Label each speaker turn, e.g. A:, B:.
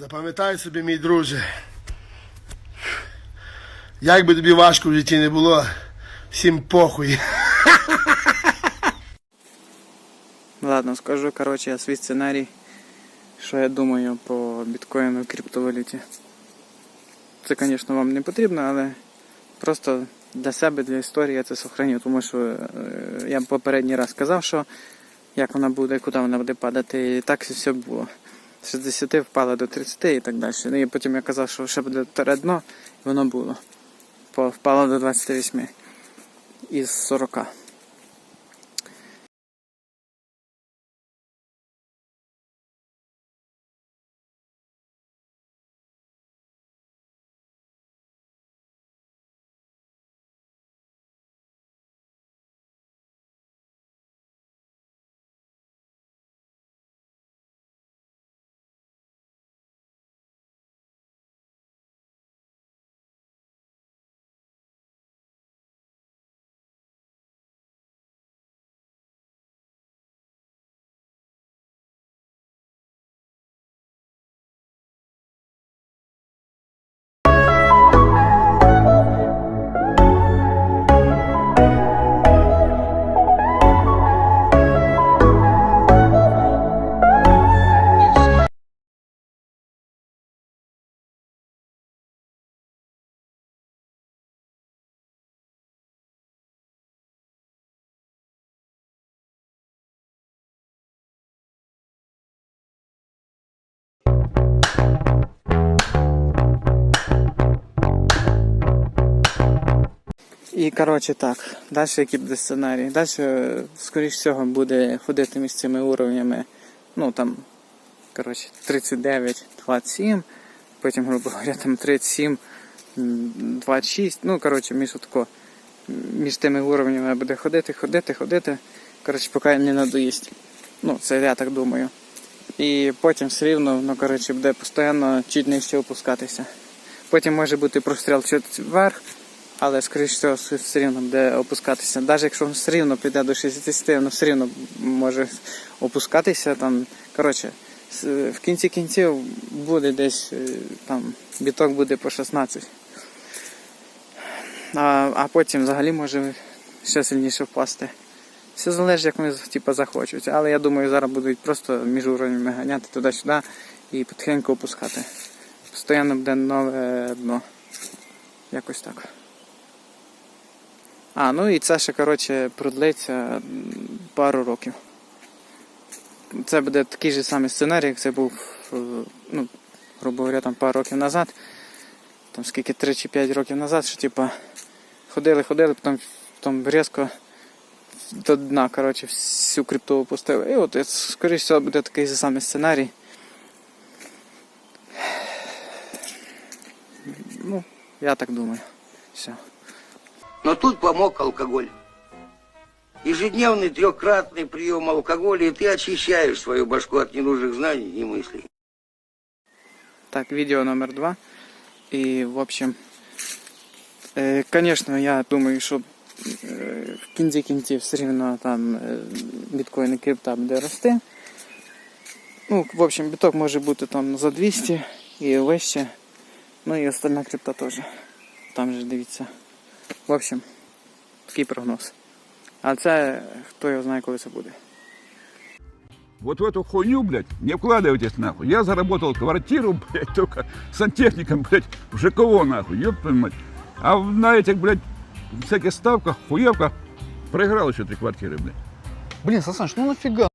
A: Запам'ятай собі, мій друже. Як би тобі важко в житті не було, всім похуй.
B: Ладно, скажу, коротше, я свій сценарій, що я думаю по біткоїну і криптовалюті. Це, звісно, вам не потрібно, але просто для себе, для історії я це сохраню, тому що е, я попередній раз сказав, що як вона буде, куди вона буде падати, і так все було. З 60 впала до 30 і так далі. Ну, і потім я казав, що ще буде таре дно, і воно було. Впало до 28 із 40. І коротше так, далі який буде сценарій. Далі, скоріш всього, буде ходити між цими уровнями. Ну там, коротше, 39, 27, потім, грубо говоря, там 37, 26. Ну, коротше, між отако, між тими уровнями буде ходити, ходити, ходити. Коротше, поки не надоїсть. Ну, це я так думаю. І потім все рівно, ну, коротше, буде постійно чуть нижче опускатися. Потім може бути простріл чуть вверх, але скоріш всього все рівно буде опускатися. Навіть якщо все рівно піде до 60, воно все рівно може опускатися. Там, коротше, в кінці кінців буде десь е, там біток буде по 16. А, а потім взагалі може ще сильніше впасти. Все залежить, як вони типу, захочуть. Але я думаю, зараз будуть просто між уровнями ганяти туди-сюди і потихеньку опускати. Постоянно буде нове дно. Якось так. А, ну і це ще, коротше, продлиться пару років. Це буде такий же самий сценарій, як це був, е, ну, грубо говоря, там пару років назад. Там скільки 3 чи 5 років назад, що типа ходили, ходили, потім, потім різко до дна, коротше, всю крипту опустили. І от, скоріш всього, буде такий же самий сценарій. Ну, я так думаю. Все.
C: Но тут помог алкоголь. Ежедневный трехкратный прием алкоголя, и ты очищаешь свою башку от ненужных знаний и мыслей.
B: Так, видео номер два. І, в общем, е, конечно, я думаю, що е, в кінці кінців все рівно там е, біткоін і крипта буде рости. Ну, в общем, біток може бути там за 200 і вище. Ну і остальна крипта теж. Там же дивіться. В общем, такий прогноз. А це хто його знає, коли це буде.
D: Вот в эту хуйню, блядь, не вкладывайтесь нахуй. Я заработал квартиру, блядь, только сантехником, блядь, в ЖКО нахуй, ёб твою мать. А на этих, блядь, всяких ставках, хуевках проиграл еще три квартиры, блядь.
E: Блин, Сасаныч, ну нафига?